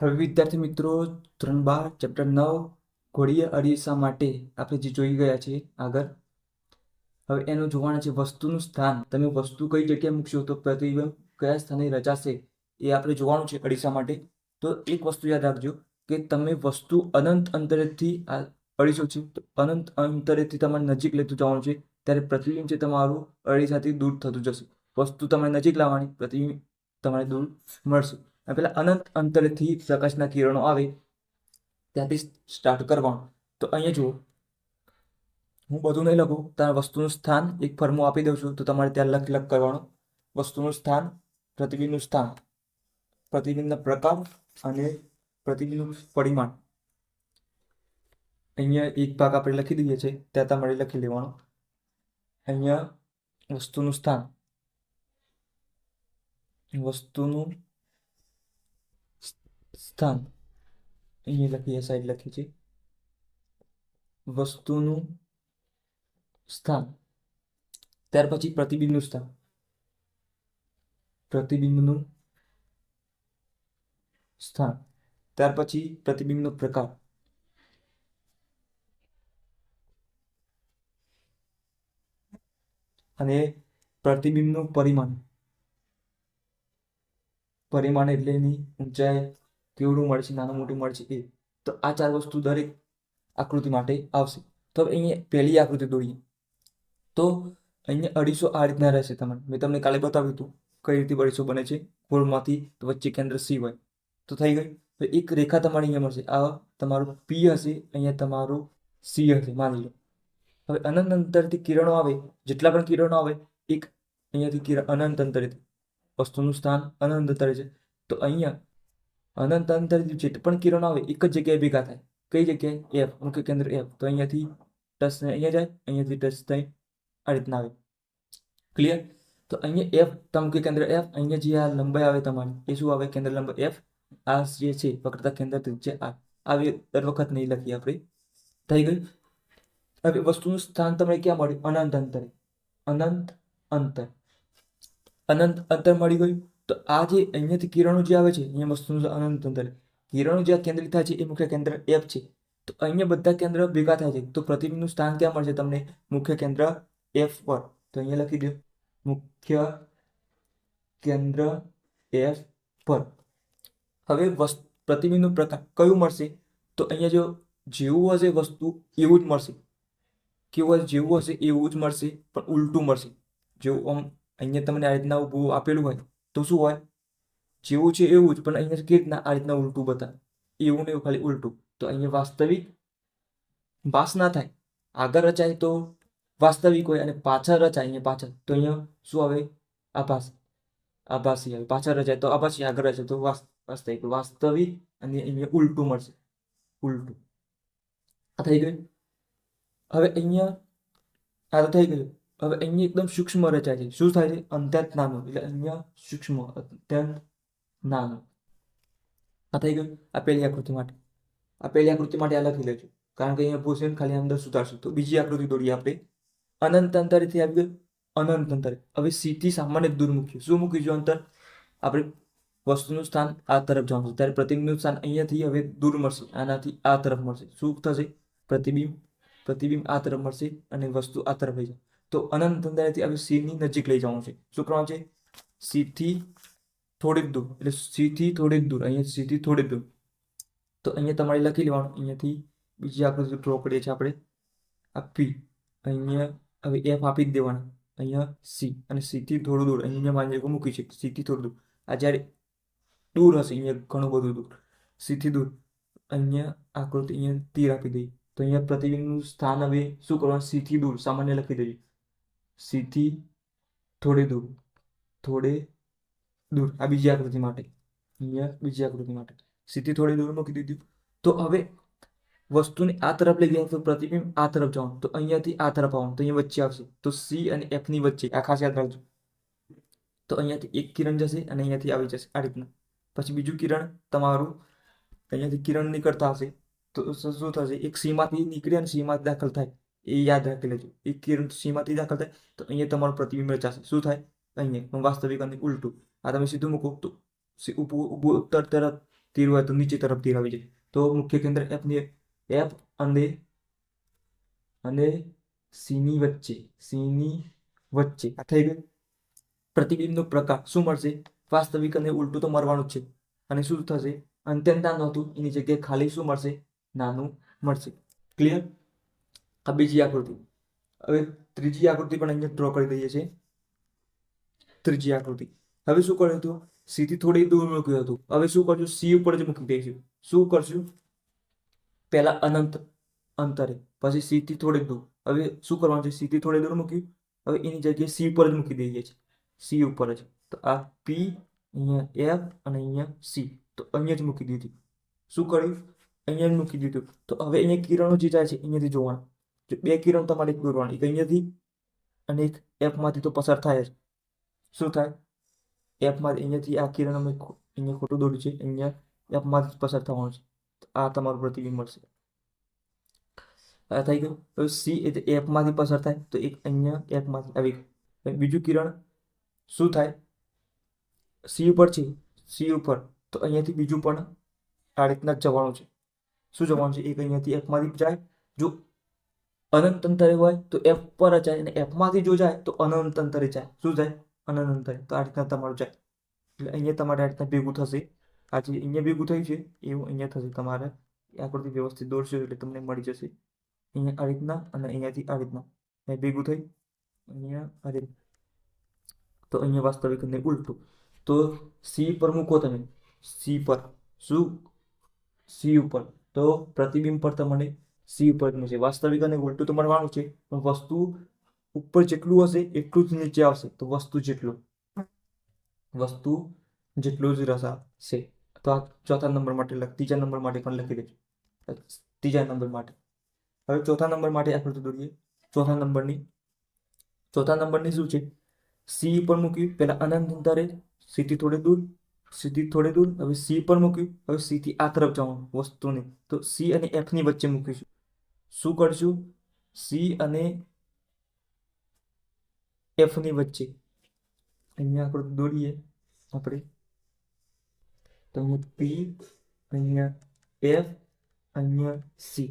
હવે વિદ્યાર્થી મિત્રો, ધોરણ બાર ચેપ્ટર નવ, ઘોડીય અરીસા માટે આપણે જે જોઈ ગયા છીએ આગળ, હવે એનું જોવાના છે વસ્તુનું સ્થાન. તમે વસ્તુ કઈ જગ્યાએ મૂકશો તો પ્રતિબિંબ કયા સ્થાને રચાશે એ આપણે જોવાનું છે અરીસા માટે. તો એક વસ્તુ યાદ રાખજો કે તમે વસ્તુ અનંત અંતરેથી આ અરીસો છે, તો અનંત અંતરેથી તમારે નજીક લેતું જવાનું છે, ત્યારે પ્રતિબિંબ છે તમારું અરીસાથી દૂર થતું જશે. વસ્તુ તમારે નજીક લાવવાની, પ્રતિબિંબ તમારે દૂર મળશે. અને પેલા અનંત અંતરેથી પ્રકાશના કિરણો આવે, ત્યાંથી સ્ટાર્ટ કરવાનું. તો અહીંયા જુઓ. હું બધું નહીં લખું, તારા વસ્તુનું સ્થાન એક ફર્મો આપી દઉં છું, તો તમારે ત્યાં લખ લખ કરવાનું. વસ્તુનું સ્થાન, પ્રતિબિંબનું સ્થાન. પ્રતિબિંબના પ્રકાર અને પ્રતિબિંબનું પરિમાણ. અહીંયા એક ભાગ આપણે લખી દઈએ છીએ, ત્યાં તમારે લખી લેવાનો. અહીંયા વસ્તુનું સ્થાન. વસ્તુનું સ્થાન. અહીંયા લખીએ સાઈડ લખી છે. વસ્તુનું સ્થાન. ત્યાર પછી પ્રતિબિંબનું સ્થાન. પ્રતિબિંબનું સ્થાન. ત્યાર પછી પ્રતિબિંબનો પ્રકાર. અને પ્રતિબિંબનું પરિમાણ. પરિમાણ એટલે એની ઊંચાઈ કેવડું મળશે, નાનું મોટું મળશે એ તો આ ચાર વસ્તુ દરેક આકૃતિ માટે આવશે. તો હવે અહીંયા પહેલી આકૃતિ દોરીએ. તો અહીંયા અઢીસો આ રીતના રહેશે તમારે મેં તમને કાલે બતાવ્યું હતું કઈ રીતે અઢીસો બને છે ગોળમાંથી તો વચ્ચે કેન્દ્ર સી હોય. તો થઈ ગઈ તો એક રેખા તમારી અહીંયા મળશે. આ તમારું પી હશે, અહીંયા તમારું સી હશે, માની લો. હવે અનંત અંતરથી કિરણો આવે, જેટલા પણ કિરણો આવે, એક અહીંયાથી કિરણ અનંત અંતરેથી વસ્તુનું સ્થાન અનંત અંતરે છે. તો અહીંયા અનંત અંતર પણ કિરણો આવે, એક જ જગ્યાએ ભેગા થાય. કઈ જગ્યાએ? એફ મુખ્ય કેન્દ્ર એફ તો અહીંયાથી ટચ અહીંયા જાય, અહીંયાથી ટચ થાય, આ રીતના આવે. ક્લિયર તો અહીંયા એફ તો મુખ્ય કેન્દ્ર એફ અહીંયા જે આ લંબાઈ આવે તમારી, એ શું આવે? કેન્દ્ર લંબાઈ એફ આ જે છે, વક્રતા કેન્દ્ર જે આ આવી દર વખત નહીં લખીએ આપણે. થઈ ગયું? હવે વસ્તુનું સ્થાન તમને ક્યાં મળ્યું? અનંત અંતરે. અનંત અંતર. અનંત અંતર મળી ગયું? તો આ જે અહીંયાથી કિરણો જે આવે છે, અહીંયા વસ્તુનું અનંત અંતર કિરણો જ્યાં કેન્દ્રિત થાય છે, એ મુખ્ય કેન્દ્ર એફ છે. તો અહીંયા બધા કેન્દ્ર ભેગા થાય છે. તો પ્રતિબિંબનું સ્થાન ક્યાં મળશે? તમને મુખ્ય કેન્દ્ર એફ પર. તો અહીંયા લખી દો. મુખ્ય કેન્દ્ર એફ પર. હવે વસ્તુ પ્રતિબિંબનું પ્રકાર કયું મળશે? તો અહીંયા જો જેવું હશે વસ્તુ, એવું જ મળશે. કેવું હશે? જેવું હશે, એવું જ મળશે. પણ ઉલટું મળશે. જેવું આમ, અહીંયા તમને આ રીતના ઊભું આપેલું હોય તો શું હોય? જેવું છે એવું જ, પણ અહીંયા કેવી રીતના આ રીતના ઉલટું બતાવે. એવું ને એવું ખાલી ઉલટું. તો અહીંયા વાસ્તવિક વાસ ના થાય. આગળ રચાય તો વાસ્તવિક હોય અને પાછળ રચાય અહીંયા પાછળ. તો અહીંયા શું આવે? આભાસ. આભાસી આવે. પાછળ રચાય તો આભાસી, આગળ રચાય તો વાસ્તવિક. વાસ્તવિક અને અહીંયા ઉલટું મળશે. ઉલટું. આ થઈ ગયું? હવે અહીંયા આ તો થઈ ગયું. હવે અહીંયા એકદમ સૂક્ષ્મ રચાય છે. શું થાય છે? અંત્યંત નાનું. એટલે અહીંયા સૂક્ષ્મ, અત્યંત નાનું. આ થઈ ગયું આ પહેલી આકૃતિ માટે. આ પહેલી આકૃતિ માટે આ લખી લેજો. કારણ કે અહીંયા પૂછે ખાલી અંદર સુધારશું. તો બીજી આકૃતિ દોડીએ આપણે. અનંત અંતરેથી આવી ગયું અનંત અંતરે. હવે સીથી સામાન્ય દૂર મૂક્યું શું મૂકીશું અંતર? આપણે વસ્તુનું સ્થાન આ તરફ જવાનું ત્યારે પ્રતિબિંબનું સ્થાન અહીંયાથી હવે દૂર મળશે. આનાથી આ તરફ મળશે. શું થશે? પ્રતિબિંબ પ્રતિબિંબ આ તરફ મળશે અને વસ્તુ આ તરફ જાય તો અનંત અંતરેથી હવે સીની નજીક લઈ જવાનું છે. શું કરવાનું છે? સીથી થોડીક દૂર, એટલે સીથી થોડીક દૂર, અહીંયા સીથી થોડીક દૂર. તો અહીંયા તમારે લખી લેવાનું, અહીંયાથી બીજી આકૃતિ ડ્રો કરીએ છીએ આપણે. આ પી અહીંયા હવે એફ આપી જ દેવાના. અહીંયા સી અને સીથી થોડું દૂર, અહીંયા માની મૂકી છે સીથી થોડું દૂર. આ જ્યારે દૂર હશે, અહીંયા ઘણું બધું દૂર. સીથી દૂર, અહીંયા આકૃતિ અહીંયા તીર આપી દઈએ. તો અહીંયા પ્રતિબિંબનું સ્થાન હવે શું કરવાનું? સીથી દૂર, સામાન્ય લખી દઈએ. સીથી થોડે દૂર થોડે દૂર. આ બીજી આકૃતિ માટે. અહીંયા બીજી આકૃતિ માટે. સીથી થોડી દૂર મૂકી દીધું. તો હવે વસ્તુને આ તરફ લઈ ગયા તો પ્રતિબિંબ આ તરફ જવાનું. તો અહીંયાથી આ તરફ આવવાનું. તો અહીંયા વચ્ચે આવશે. તો સી અને એફની વચ્ચે. આ ખાસ યાદ રાખજો. તો અહીંયાથી એક કિરણ જશે અને અહીંયાથી આવી જશે. આ રીતના. પછી બીજું કિરણ તમારું અહીંયાથી કિરણ નીકળતા હશે. તો શું થશે? એક સીમાંથી નીકળે અને સીમાંથી દાખલ થાય. એ યાદ રાખી લેજો. એ કિરણ સીમાંથી દાખલ થાય, તો અહીંયા તમારું પ્રતિબિંબ રચાશે. શું થાય? અહીંયા વાસ્તવિક અને ઉલટું. આ તમે સીધું મૂકો, તો ઉત્તર તરફ તીર હોય તો નીચે તરફ તીર આવી જાય. તો મુખ્ય કેન્દ્ર એફની એફ અને અને સીની વચ્ચે સીની વચ્ચે. આ થઈ ગયું. પ્રતિબિંબનો પ્રકાર શું મળશે? વાસ્તવિક અને ઉલટું તો મળવાનું છે. અને શું થશે? અત્યંત હતું, એની જગ્યાએ ખાલી શું મળશે? નાનું મળશે. ક્લિયર આ બીજી આકૃતિ. હવે ત્રીજી આકૃતિ પણ અહીંયા ડ્રો કરી દઈએ છીએ. ત્રીજી આકૃતિ. હવે શું કર્યું હતું? સી થી થોડી દૂર મૂક્યું હતું. હવે શું કરશું? સી ઉપર જ મૂકી દઈશું. શું કરશું? પહેલા અનંત અંતરે. પછી સી થી થોડીક દૂર. હવે શું કરવાનું છે? સી થી થોડી દૂર મૂક્યું. હવે એની જગ્યાએ સી ઉપર જ મૂકી દઈએ છીએ. સી ઉપર જ. તો આ પી, અહીંયા એફ અને અહીંયા સી. તો અહીંયા જ મૂકી દીધી. શું કર્યું? અહીંયા જ મૂકી દીધું. તો હવે અહીંયા કિરણો જે જાય છે, અહીંયાથી જોવાનું. બે કિરણ તમારે દોરવાની અહીંયાથી અને એક એફમાંથી તો પસાર થાય જ. શું થાય? એફમાંથી અહીંયાથી આ કિરણ અમે અહીંયા ખોટું દોર્યું છે. અહીંયા એફમાંથી પસાર થવાનું છે. આ તમારું પ્રતિબિંબ મળશે. આ થઈ ગયું. હવે સી એટલે એફમાંથી પસાર થાય તો એક અહીંયા એફમાંથી આવી ગયું. બીજું કિરણ શું થાય? સી ઉપર છે. સી ઉપર. તો અહીંયાથી બીજું પણ આ રીતના જવાનું છે. શું જવાનું છે? એક અહીંયાથી એફમાંથી જાય. જો અનંત અંતરે હોય તો એફ પર જાય અને એફમાંથી જો જાય તો અનંત અંતરે જાય. શું જાય? અનંત અંતરે તો આ રીતના તમારું જાય. એટલે અહીંયા તમારે આ રીતના ભેગું થશે. આ જે અહીંયા ભેગું થયું છે, એવું અહીંયા થશે તમારે. આકૃતિ વ્યવસ્થિત દોરશો એટલે તમને મળી જશે. અહીંયા આ રીતના અને અહીંયાથી આ રીતના. અહીંયા ભેગું થઈ. અહીંયા આ રીત તો અહીંયા વાસ્તવિક અને ઉલટું. તો સી પર મૂકો તમે. સી પર. શું? સી ઉપર. તો પ્રતિબિંબ પર તમને સી ઉપર છે. વાસ્તવિક અને ઉલટું તો મળવાનું છે, પણ વસ્તુ ઉપર જેટલું હશે, એટલું જ નીચે આવશે. તો વસ્તુ જેટલું. વસ્તુ જેટલું જ રસાશે તો આ ચોથા નંબર માટે ત્રીજા નંબર માટે પણ લખી દેજો. ત્રીજા નંબર માટે. હવે ચોથા નંબર માટે આકૃતિ દોરીએ. ચોથા નંબરની ચોથા નંબરની શું છે? સી પર મૂક્યું. પેલા અનંત અંતરે સીથી થોડે દૂર સીધી થોડે દૂર. હવે સી પર મૂક્યું. હવે સી થી આ તરફ જવાનું વસ્તુને. તો સી અને એફની વચ્ચે મૂકીશું. શું કરશું? સી અને એફની વચ્ચે. અહીંયા આપણે દોડીએ આપણે. તો હું પી અહીંયા એફ અહીંયા સી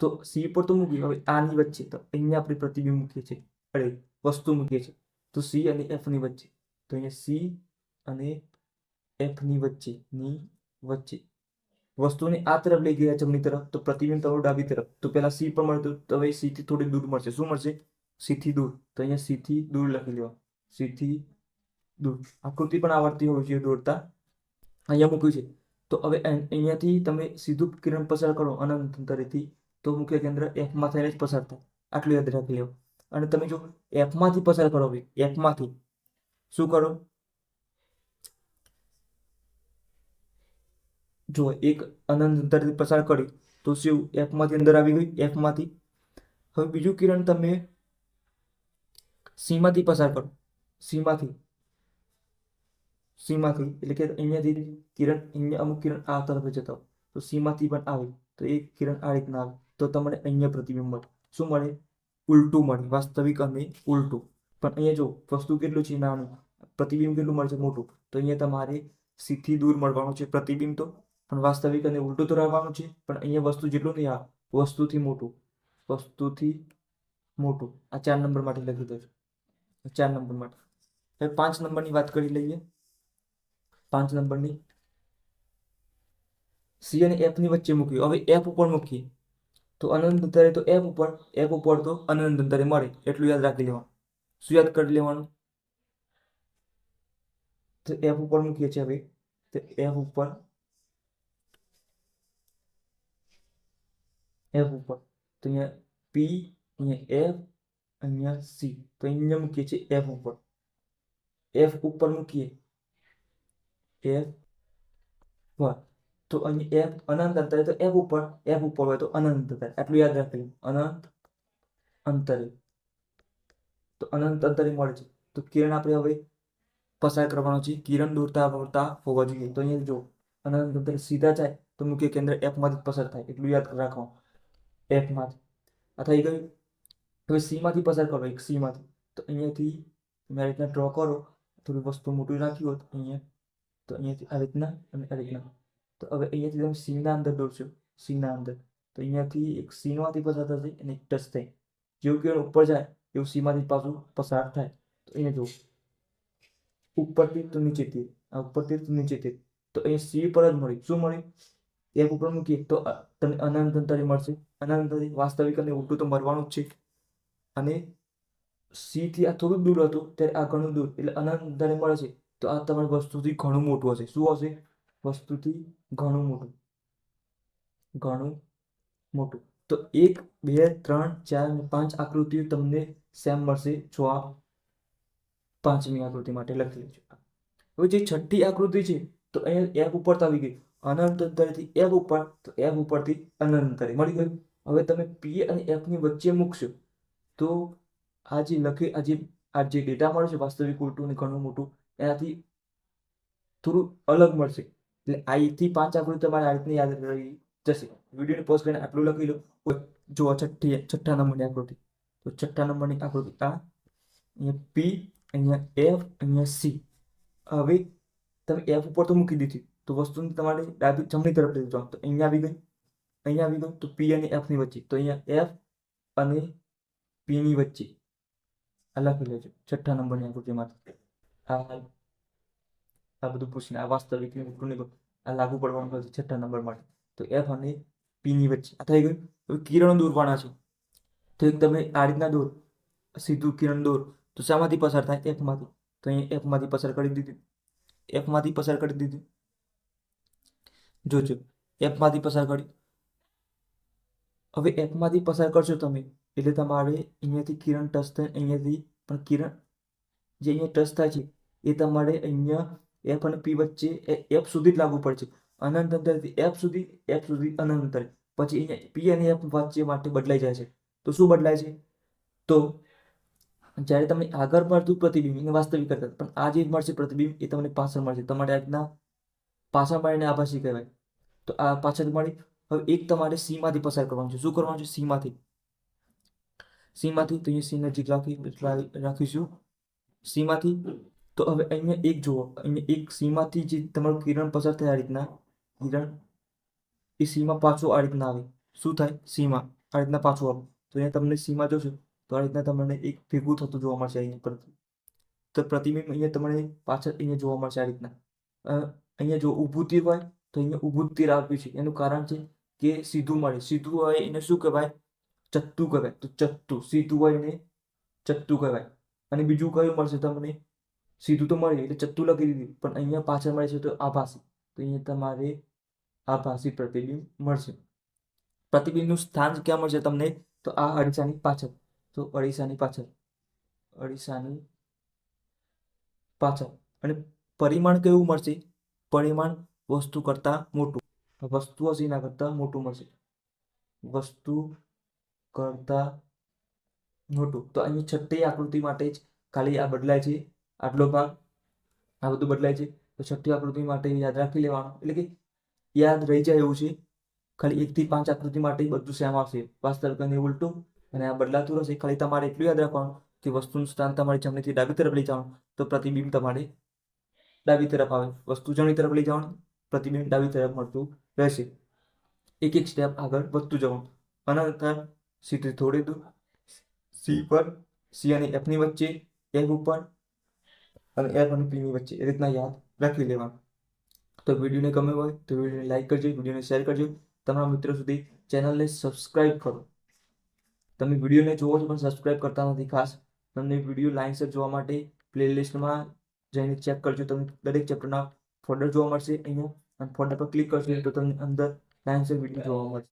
તો સી પર તો મૂકી હવે આની વચ્ચે. તો અહીંયા આપણે પ્રતિબિંબ મૂકીએ છીએ. અરે, વસ્તુ મૂકીએ છીએ. તો સી અને એફની વચ્ચે. તો અહીંયા સી અને એફની વચ્ચેની વચ્ચે. વસ્તુને આ તરફ લઈ ગયા જમણી તરફ, તો પ્રતિબિંબ તમારું ડાબી તરફ. તો પહેલા સી પર મળતું તો હવે સી થી થોડી દૂર મળશે. શું મળશે? સી થી દૂર. તો અહીંયા સી થી દૂર લખી લેવા સી થી દૂર. આકૃતિ પણ આવડતી હોવી જોઈએ દોરતા અહીંયા મૂક્યું છે. તો હવે અહીંયાથી તમે સીધું કિરણ પસાર કરો અનંત અંતરેથી તો મુખ્ય કેન્દ્ર એફમાં થઈને જ પસાર થાય. આટલું યાદ રાખી લેવું અને તમે જો એફમાંથી પસાર કરો એફમાંથી શું કરો? જો એક અનંત અંતરથી પસાર કરી તો શિવ એફમાંથી અંદર આવી ગઈ એફમાંથી હવે બીજું કિરણ તમે સીમાંથી પસાર કરો. સીમાંથી. સીમાંથી. એટલે કે અહીંયાથી કિરણ, અહીંયા અમુક કિરણ આ તરફ જતા હોય. તો સીમાંથી પણ આવે. તો એ કિરણ આ રીતના આવે. તો તમને અહીંયા પ્રતિબિંબ મળે. શું મળે? ઉલટું મળે. વાસ્તવિક અને ઉલટું. પણ અહીંયા જો વસ્તુ કેટલું છે નાનું? પ્રતિબિંબ કેટલું મળશે મોટું. તો અહીંયા તમારે સીથી દૂર મળવાનું છે પ્રતિબિંબ તો. પણ વાસ્તવિક અને ઉલટું તો રહેવાનું છે, પણ અહીંયા વસ્તુ જેટલું નહીં, આ વસ્તુથી મોટું. વસ્તુથી મોટું. આ ચાર નંબર માટે લખી દો ચાર નંબર માટે. હવે પાંચ નંબરની વાત કરી લઈએ. પાંચ નંબરની. સી અને એફની વચ્ચે મૂક્યું હવે એફ ઉપર મૂકીએ. તો અનંત અંતરે તો એફ ઉપર એફ ઉપર તો અનંત અંતરે મળે. એટલું યાદ રાખી લેવાનું. શું યાદ કરી લેવાનું? તો એફ ઉપર મૂકીએ છીએ હવે. તો એફ ઉપર એફ ઉપર તો અહીંયા પી અહીંયા એફ અહીંયા સી તો અહીંયા મૂકીએ છીએ એફ ઉપર એફ ઉપર મૂકીએ એફ પર તો અહીં એફ અનંત અંતરે તો એફ ઉપર એફ ઉપર હોય તો અનંત અંતરે આટલું યાદ રાખી અનંત અંતરે તો અનંત અંતરે મળે છે તો કિરણ આપણે હવે પસાર કરવાનો છે કિરણ દોરતા દોરતા હોવા જોઈએ તો અહીંયા જો અનંત અંતરે સીધા જાય તો મુખ્ય કેન્દ્ર એફમાંથી પસાર થાય એટલું યાદ રાખવાનું એફમાંથી. આ થઈ ગયું. હવે સી માંથી પસાર કરો, એક સી માંથી. તો અહીંયાથી તમે આ રીતના ડ્રો કરો, થોડી વસ્તુ મોટી રાખી હોત અહીંયા, તો અહીંયાથી આ રીતના અને આ રીતના. તો હવે અહીંયાથી તમે સીના અંદર દોરશો. સીના અંદર. તો અહીંયાથી એક સીમાંથી પસાર થશે અને એક ટચ થાય. જેવું કિરણ ઉપર જાય, એવું સીમાંથી પાછું પસાર થાય. તો અહીંયા જુઓ. ઉપરથી તો નીચેથી. આ ઉપરથી તો નીચેથી. તો અહીંયા સી પર જ મળી. શું મળી? એક ઉપર મૂકીએ તો તમને અનંત અંતરે મળશે. અનંત અંતરે વાસ્તવિક અને ઉલટું તો મળવાનું જ છે. અને સી થી આ થોડું દૂર હતું, ત્યારે આ ઘણું દૂર, એટલે અનંત અંતરે મળે છે, તો આ તમારી વસ્તુથી ઘણું મોટું હશે. શું હશે? વસ્તુથી ઘણું મોટું. ઘણું મોટું. તો એક, બે, ત્રણ, ચાર અને પાંચ આકૃતિઓ તમને સેમ મળશે આ પાંચમી આકૃતિ માટે લખી લેજો. હવે જે છઠ્ઠી આકૃતિ છે, તો અહીંયા એપ ઉપર આવી ગઈ. અનંત અંતરથી એફ ઉપર, તો એફ ઉપરથી અનંત અંતરે મળી ગયું? હવે તમે પી અને એફની વચ્ચે મૂકશો, તો આ જે લખી, આ જે આ જે ડેટા મળશે વાસ્તવિક ઉલટું ઘણું મોટું, એનાથી થોડું અલગ મળશે. એટલે આઈથી પાંચ આકૃતિ તમારે આ રીતની યાદ રહી જશે. વિડીયોને પોઝ કરીને આટલું લખી લો. જો છઠ્ઠી, છઠ્ઠા નંબરની આકૃતિ. તો છઠ્ઠા નંબરની આકૃતિ આ, અહીંયા પી અહીંયા એફ અહીંયા સી હવે તમે એફ ઉપર તો મૂકી દીધી. તો વસ્તુને તમારે ડાબી જમણી તરફ લઈ જાઓ તો અહીંયા આવી ગઈ, અહીંયા આવી ગયું તો પી અને એફની વચ્ચે, તો અહીંયા એફ અને પી ની વચ્ચે. આ લખી લેજો, છઠ્ઠા નંબરની આકૃતિમાંથી આ આ બધું પૂછીને, આ વાસ્તવિક આ લાગુ પડવાનું છે છઠ્ઠા નંબર માટે. તો એફ અને પીની વચ્ચે, આ થઈ ગયું. હવે કિરણો દોરવાના છે. તો એક તમે આ રીતના દોર. સીધું કિરણ દોર. તો શામાંથી પસાર થાય, એફમાંથી. તો અહીંયા એફમાંથી પસાર કરી દીધી. એફમાંથી પસાર કરી દીધી. જોજો, એપમાંથી પસાર કરી હવે એપમાંથી પસાર કરશો તમે, એટલે તમારે અહીંયાથી કિરણ ટચ થાય અહીંયાથી પણ કિરણ, જે અહીંયા ટચ થાય છે, એ તમારે અહીંયા એફ અને પી વચ્ચે એફ સુધી જ લાગુ પડશે. અનંત અંતરથી એફ સુધી એફ સુધી અનંત અંતર પછી અહીંયા પી અને એફ વચ્ચે માટે બદલાઈ જાય છે. તો શું બદલાય છે? તો જ્યારે તમને આગળ મળતું પ્રતિબિંબ, એને વાસ્તવિક કરતા, પણ આ જે મળશે પ્રતિબિંબ, એ તમને પાછળ મળશે. તમારે આજના પાછળ મળીને આભાસી કહેવાય. તો આ પાછળ મળી હવે એક તમારે સી માંથી પસાર કરવાનું છે. શું કરવાનું છે? સી માંથી સી માંથી તો અહીંયા સી નજીક રાખી રાખીશું. સી માંથી તો હવે અહીંયા એક જુઓ, અહીંયા એક સી માંથી જે તમારું કિરણ પસાર થાય આ રીતના, કિરણ, એ સીમાં પાછું આ રીતના આવે. શું થાય? સીમાં. આ રીતના પાછું આવે. તો અહીંયા તમને સીમાં જોશો, તો આ રીતના તમને એક ભેગું થતું જોવા મળશે અહીંયા પર. તો પ્રતિબિંબ અહીંયા તમને પાછળ અહીંયા જોવા મળશે આ રીતના. અહીંયા જો ઊભું તીર હોય તો અહીંયા ઊભું તીર આપ્યું છે. એનું કારણ છે કે સીધું મળે. સીધું હોય એને શું કહેવાય? ચત્તુ કહેવાય. તો ચત્તુ. સીધું હોય એને ચત્તુ કહેવાય. અને બીજું કયું મળશે તમને? સીધું તો મળે એટલે ચત્તુ લખી દીધી. પણ અહીંયા પાછળ મળે છે તો આભાસી. તો અહીંયા તમારે આભાસી પ્રતિબિંબ મળશે. પ્રતિબિંબનું સ્થાન ક્યાં મળશે તમને? તો આ અરીસાની પાછળ. તો અરીસાની પાછળ. અરીસાની પાછળ. અને પરિમાણ કેવું મળશે? પરિમાણ વસ્તુ કરતાં મોટું. વસ્તુ હશે એના કરતાં મોટું મળશે. વસ્તુ કરતાં મોટું. તો અહીં છઠ્ઠી આકૃતિ માટે જ ખાલી આ બદલાય છે. આટલો ભાગ, આ બધું બદલાય છે. તો છઠ્ઠી આકૃતિ માટે યાદ રાખી લેવાનું. એટલે કે યાદ રહી જાય એવું છે. ખાલી એકથી પાંચ આકૃતિ માટે બધું સેમ આવશે. વાસ્તવિક અને ઉલટું. અને આ બદલાતું રહેશે. ખાલી તમારે એટલું યાદ રાખવાનું કે વસ્તુનું સ્થાન તમારે જમણીથી ડાબી તરફ લઈ જવાનું. તો પ્રતિબિંબ તમારે ડાબી તરફ આવે. વસ્તુ જમણી તરફ લઈ જવાનું. પ્રતિબિંબ ડાબી તરફ મળતું રહેશે. એક એક સ્ટેપ આગળ વધતું જવાનું અનંતર સીથી થોડી દૂર. સી પર સી અને એફની વચ્ચે એફ ઉપર અને એફ અને પીની વચ્ચે એ રીતના યાદ રાખી લેવાનું. તો વિડીયોને ગમે હોય તો વિડીયોને લાઈક કરજો, વિડીયોને શેર કરજો. તમારા મિત્રો સુધી ચેનલને સબસ્ક્રાઇબ કરો. તમે વિડીયોને જોવો છો પણ સબસ્ક્રાઇબ કરતા નથી ખાસ, તમને વીડિયો લાઇનસર જોવા માટે પ્લેલિસ્ટમાં જઈને ચેક કરજો. તમે દરેક ચેપ્ટરના ફોલ્ડર જોવા મળશે. અહીંયા અને ફોલ્ડર પર ક્લિક કરશો તો તમને અંદર લાઇન્સ વીડિયો જોવા મળશે.